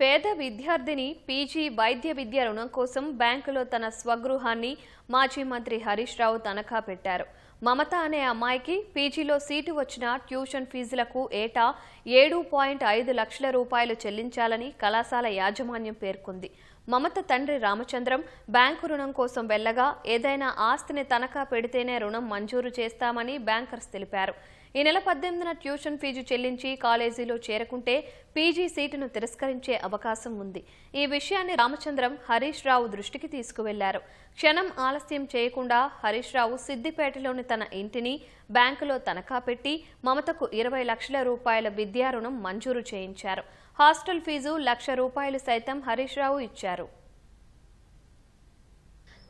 పేద విద్యార్థిని పీజీ వైద్య విద్య రుణం కోసం బ్యాంకులో తన స్వగృహాన్ని మాజీ మంత్రి హరీష్ రావు తనఖా పెట్టారు. మమత అనే అమ్మాయికి పీజీలో సీటు వచ్చిన ట్యూషన్ ఫీజులకు ఏటా ఏడు పాయింట్ ఐదు లక్షల రూపాయలు చెల్లించాలని కళాశాల యాజమాన్యం పేర్కొంది. మమత తండ్రి రామచంద్రం బ్యాంకు రుణం కోసం వెళ్ళగా ఏదైనా ఆస్తిని తనఖా పెడితేనే రుణం మంజూరు చేస్తామని బ్యాంకర్స్ తెలిపారు. ఈ నెల పద్దెనిమిదిన ట్యూషన్ ఫీజు చెల్లించి కాలేజీలో చేరకుంటే పీజీ సీటును తిరస్కరించే అవకాశం ఉంది. ఈ విషయాన్ని రామచంద్రం హరీష్ రావు దృష్టికి తీసుకువెళ్ళారు. క్షణం ఆలస్యం చేయకుండా హరీష్ రావు సిద్దిపేటలోని తన ఇంటిని బ్యాంకులో తనఖా పెట్టి మమతకు ఇరవై లక్షల రూపాయల విద్యా రుణం మంజూరు చేయించారు. హాస్టల్ ఫీజు లక్ష రూపాయలు సైతం హరీష్ రావు ఇచ్చారు.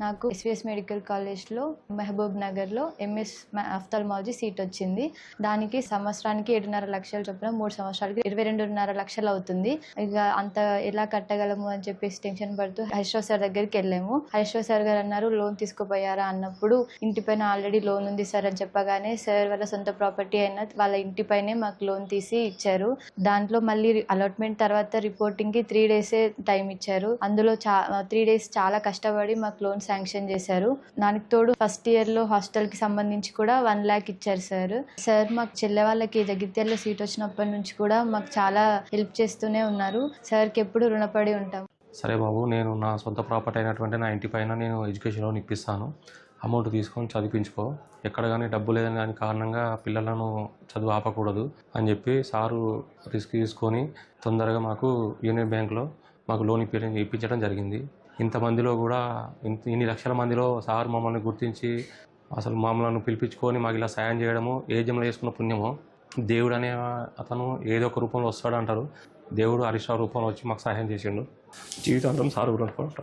నాకు ఎస్విఎస్ మెడికల్ కాలేజ్లో మహబూబ్ నగర్లో ఎంఎస్ ఆఫ్థల్మాలజీ సీట్ వచ్చింది. దానికి సంవత్సరానికి ఏడున్నర లక్షలు చొప్పున మూడు సంవత్సరాలకి ఇరవై రెండున్నర లక్షలు అవుతుంది. ఇక అంత ఎలా కట్టగలము అని చెప్పేసి టెన్షన్ పడుతూ హరీశ్రావు సార్ దగ్గరికి వెళ్ళాము. హరీశ్రావు సార్ గారు అన్నారు లోన్ తీసుకుపోయారా? అన్నప్పుడు ఇంటిపైన ఆల్రెడీ లోన్ ఉంది సార్ అని చెప్పగానే సార్ వాళ్ళ సొంత ప్రాపర్టీ అయిన వాళ్ళ ఇంటిపైనే మాకు లోన్ తీసి ఇచ్చారు. దాంట్లో మళ్ళీ అలాట్మెంట్ తర్వాత రిపోర్టింగ్కి త్రీ డేసే టైం ఇచ్చారు. అందులో చా త్రీ డేస్ చాలా కష్టపడి మాకు లోన్ శాంక్షన్ చేశారు. దానికి తోడు ఫస్ట్ ఇయర్లో హాస్టల్కి సంబంధించి కూడా వన్ ల్యాక్ ఇచ్చారు సార్. సార్ మాకు చెల్లె వాళ్ళకి జగిత్యాల సీట్ వచ్చినప్పటి నుంచి కూడా మాకు చాలా హెల్ప్ చేస్తూనే ఉన్నారు. సార్కి ఎప్పుడు రుణపడి ఉంటాం. సరే బాబు నేను నా సొంత ప్రాపర్టీ అయినటువంటి నా ఇంటి పైన నేను ఎడ్యుకేషన్ లోన్ ఇప్పిస్తాను అమౌంట్ తీసుకొని చదివించుకో. ఎక్కడ కానీ డబ్బు లేదని దాని కారణంగా పిల్లలను చదువు ఆపకూడదు అని చెప్పి సారు రిస్క్ తీసుకొని తొందరగా మాకు యూనియన్ బ్యాంక్లో మాకు లోన్ ఇప్పి ఇప్పించడం జరిగింది. ఇంతమందిలో కూడా ఇంత ఇన్ని లక్షల మందిలో సార్ మమ్మల్ని గుర్తించి అసలు మమ్మల్ని పిలిపించుకొని మాకు ఇలా సాయం చేయడము ఏ జన్మలో చేసుకున్న పుణ్యము దేవుడు అనే అతను ఏదో ఒక రూపంలో వస్తాడు అంటారు దేవుడు హరీష్ రూపంలో వచ్చి మాకు సహాయం చేసిండు. జీవితాంతం సార్ కూడా